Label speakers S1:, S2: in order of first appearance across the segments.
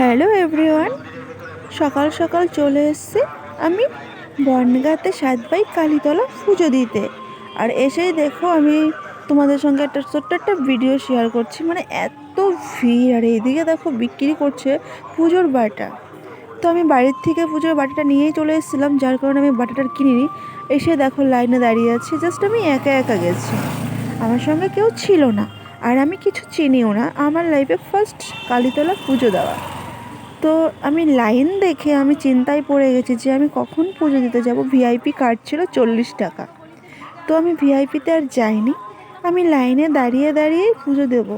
S1: Hello everyone, সকাল সকাল চলে এসেছি আমি বনগাঁতে সাতবাই কালীতলা পুজো দিতে। আর এসেই দেখো আমি তোমাদের সঙ্গে একটা ছোট্ট একটা ভিডিও শেয়ার করছি। মানে এত ভিড়, আর এইদিকে দেখো বিক্রি করছে পুজোর বাটা। তো আমি বাড়ির থেকে পুজোর বাটাটা নিয়েই চলে এসেছিলাম, যার কারণে আমি বাটাটা কিনিনি। এসে দেখো লাইনে দাঁড়িয়ে আছি জাস্ট আমি একা একা গেছি। আমার সঙ্গে কেউ ছিল না, আর আমি কিছু চিনিও না। আমার লাইফে ফার্স্ট কালীতলা পুজো দেওয়া। তো আমি লাইন দেখে আমি চিন্তায় পড়ে গেছি যে আমি কখন পুজো দিতে যাব। ভিআইপি কার্ড ছিল চল্লিশ টাকা। তো আমি ভিআইপিতে আর যাইনি। আমি লাইনে দাঁড়িয়ে দাঁড়িয়েই পুজো দেব।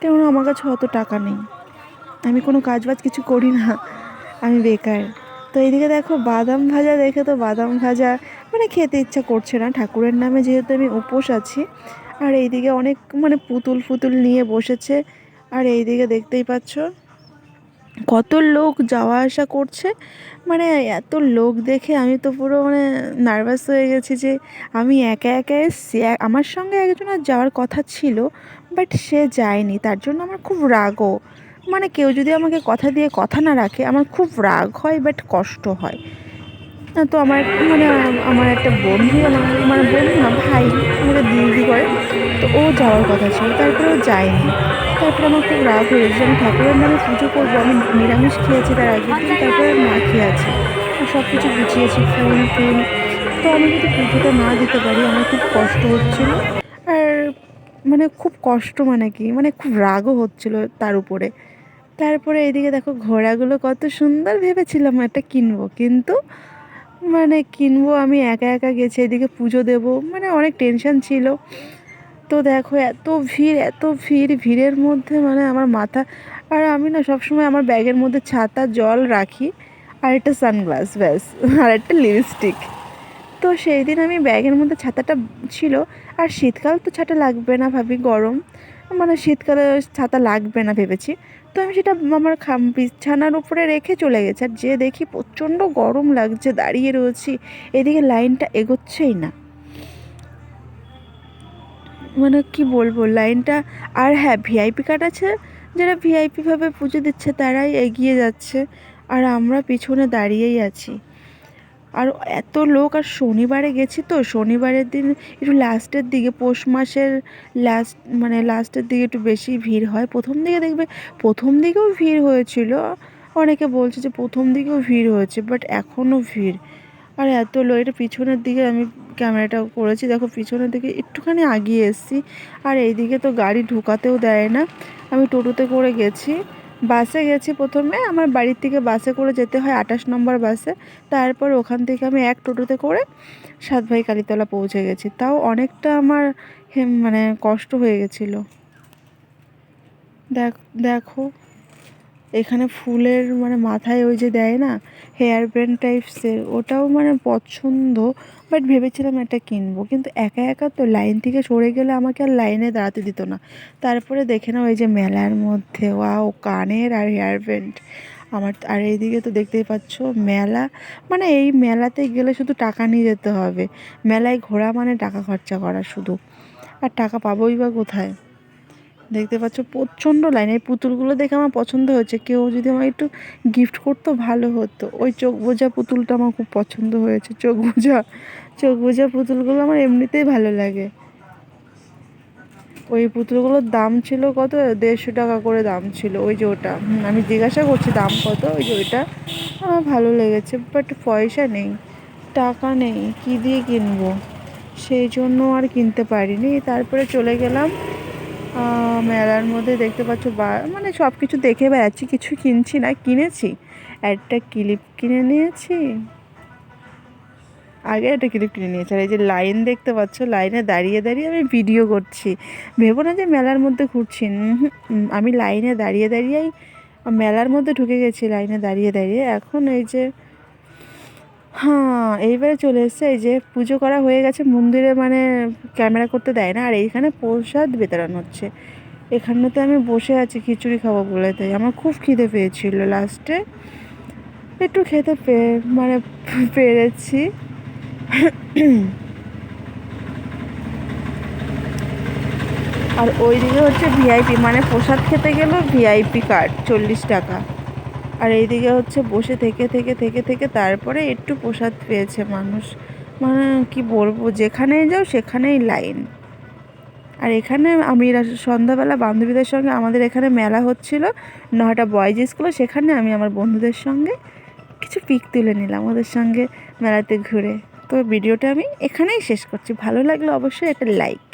S1: কেন আমার কাছে অত টাকা নেই। আমি কোনো কাজ বাজ কিছু করি না। আমি বেকার। তো এইদিকে দেখো বাদাম ভাজা দেখে তো বাদাম ভাজা মানে খেতে ইচ্ছা করছে না। ঠাকুরের নামে যেহেতু আমি উপোস আছি। আর এইদিকে অনেক মানে পুতুল ফুতুল নিয়ে বসেছে। আর এইদিকে দেখতেই পাচ্ছ কত লোক যাওয়া আসা করছে? মানে এত লোক দেখে আমি তো পুরো মানে নার্ভাস হয়ে গেছি যে আমি একা একা এসছি। আমার সঙ্গে একজন আর যাওয়ার কথা ছিল বাট সে যায়নি। তার জন্য আমার খুব রাগও। মানে কেউ যদি আমাকে কথা দিয়ে কথা না রাখে, আমার খুব রাগ হয় বাট কষ্ট হয়। তো আমার মানে আমার একটা বন্ধু, আমার মানে বন্ধু না, ভাই আমাকে দিদি করে, তো ও যাওয়ার কথা ছিল, তারপরে ও যায়নি। তারপরে আমার খুব রাগ হয়েছে আমি ঠাকুরের নামে পুজো করব, আমি নিরামিষ খেয়েছি তার আগে তারপরে মা খেয়েছি সব কিছু গুছিয়েছি ফুল ফুল তো আমি যদি পুজোটা না দিতে পারি, আমার খুব কষ্ট হচ্ছিল। আর মানে খুব কষ্ট মানে কি মানে খুব রাগও হচ্ছিল তার উপরে। তারপরে এদিকে দেখো ঘোড়াগুলো কত সুন্দর ভেবেছিলাম একটা কিনবো, কিন্তু মানে কিনবো, আমি একা একা গেছি, এদিকে পুজো দেবো। মানে অনেক টেনশন ছিল। তো দেখো, এত ভিড় এত ভিড়, ভিড়ের মধ্যে মানে আমার মাথা, আর আমি না সবসময় আমার ব্যাগের মধ্যে ছাতা, জল রাখি, আর একটা সানগ্লাস ব্যাস, আর একটা লিপস্টিক তো সেই দিন আমি ব্যাগের মধ্যে ছাতাটা ছিল, আর শীতকাল তো ছাতা লাগবে না ভাবি, গরম। মানে শীতকালে ছাতা লাগবে না ভেবেছি। তো আমি সেটা আমার খাম বিছানার উপরে রেখে চলে গেছে। আর যে দেখি প্রচণ্ড গরম লাগছে, দাঁড়িয়ে রয়েছি, এদিকে লাইনটা এগোচ্ছেই না। মানে কি বলব, লাইনটা, আর হ্যাঁ ভিআইপি কার্ড আছে, যারা ভিআইপিভাবে পুজো দিচ্ছে তারাই এগিয়ে যাচ্ছে। আর আমরা পিছনে দাঁড়িয়েই আছি। আর এত লোক, আর শনিবারে গেছি তো, শনিবারের দিন একটু লাস্টের দিকে, পৌষ মাসের লাস্ট মানে লাস্টের দিকে একটু বেশি ভিড় হয়। প্রথম দিকে দেখবে, প্রথম দিকেও ভিড় হয়েছিল। অনেকে বলছে যে প্রথম দিকেও ভিড় হয়েছে বাট এখনও ভিড়। আর এত লোক, এটা পিছনের দিকে আমি ক্যামেরাটা করেছি, দেখো পিছনের দিকে একটুখানি আগিয়ে এসেছি। আর এইদিকে তো গাড়ি ঢুকাতেও দেয় না। আমি টোটোতে করে গেছি। বাসে গেছি প্রথমে। আমার বাড়ির থেকে বাসে করে যেতে হয় আঠাশ নম্বর বাসে। তারপর ওখান থেকে আমি এক টোটোতে করে সাতভাই কালীতলা পৌঁছে গেছি। তাও অনেকটা আমার মানে কষ্ট হয়ে গেছিল। দেখ, দেখো। এখানে ফুলের মানে মাথায় ওই যে দেয় না হেয়ার ব্যান্ড টাইপসের ওটাও মানে পছন্দ বাট ভেবেছিলাম একটা কিনবো। কিন্তু একা একা তো লাইন থেকে সরে গেলে আমাকে আর লাইনে দাঁড়াতে দিত না। তারপরে দেখে না ওই যে মেলার মধ্যে, ওয়াও, কানের আর হেয়ার ব্যান্ড আমার আর এইদিকে তো দেখতেই পাচ্ছ, মেলা মানে এই মেলাতে গেলে শুধু টাকা নিয়ে যেতে হবে। মেলায় ঘোরা মানে টাকা খরচা করা শুধু। আর টাকা পাবোই বা কোথায়? দেখতে পাচ্ছ, প্রচণ্ড লাইন এই পুতুলগুলো দেখে আমার পছন্দ হয়েছে। কেউ যদি আমার একটু গিফট করতো, ভালো হতো। ওই চোখ বোঝা পুতুলটা আমার খুব পছন্দ হয়েছে। চোখ বোঝা চোখ বোঝা পুতুলগুলো আমার এমনিতেই ভালো লাগে। ওই পুতুলগুলোর দাম ছিল কত? দেড়শো টাকা করে দাম ছিল। ওই যে ওটা। আমি জিজ্ঞাসা করছি দাম কত? ওই যে ওইটা। আমার ভালো লেগেছে বাট পয়সা নেই। টাকা নেই। কী দিয়ে কিনবো? সেই জন্য আর কিনতে পারিনি। তারপরে চলে গেলাম মেলার মধ্যে দেখতে পাচ্ছ বা মানে সব কিছু দেখে বেড়াচ্ছি, কিছু কিনছি না, কিনেছি। একটা ক্লিপ কিনে নিয়েছি। আগে একটা ক্লিপ কিনে নিয়েছি। আর এই যে লাইন দেখতে পাচ্ছ, লাইনে দাঁড়িয়ে দাঁড়িয়ে আমি ভিডিও করছি। ভেবো না যে মেলার মধ্যে ঘুরছি। আমি লাইনে দাঁড়িয়ে দাঁড়িয়েই মেলার মধ্যে ঢুকে গেছি, লাইনে দাঁড়িয়ে দাঁড়িয়ে। এখন এই যে হ্যাঁ এইবারে চলে এসছে। এই যে পুজো করা হয়ে গেছে। মন্দিরে মানে ক্যামেরা করতে দেয় না। আর এইখানে প্রসাদ বিতরণ হচ্ছে। এখানেতে আমি বসে আছি খিচুড়ি খাব বলে, তাই আমার খুব খিদে পেয়েছিল লাস্টে একটু খেতে পেয়ে মানে পেরেছি। আর ওই দিকে হচ্ছে ভিআইপি মানে প্রসাদ খেতে গেলেও ভিআইপি কার্ড চল্লিশ টাকা। আর এইদিকে হচ্ছে বসে থেকে থেকে থেকে থেকে তারপরে একটু প্রসাদ পেয়েছে মানুষ। মানে কি বলব, যেখানেই যাও সেখানেই লাইন আর এখানে আমি সন্ধ্যাবেলা বান্ধবীদের সঙ্গে আমাদের এখানে মেলা হচ্ছিল, নয়টা বয়েজ স্কুলে সেখানে আমি আমার বন্ধুদের সঙ্গে কিছু পিক তুলে নিলাম ওদের সঙ্গে মেলাতে ঘুরে। তো ভিডিওটা আমি এখানেই শেষ করছি। ভালো লাগলে অবশ্যই একটা লাইক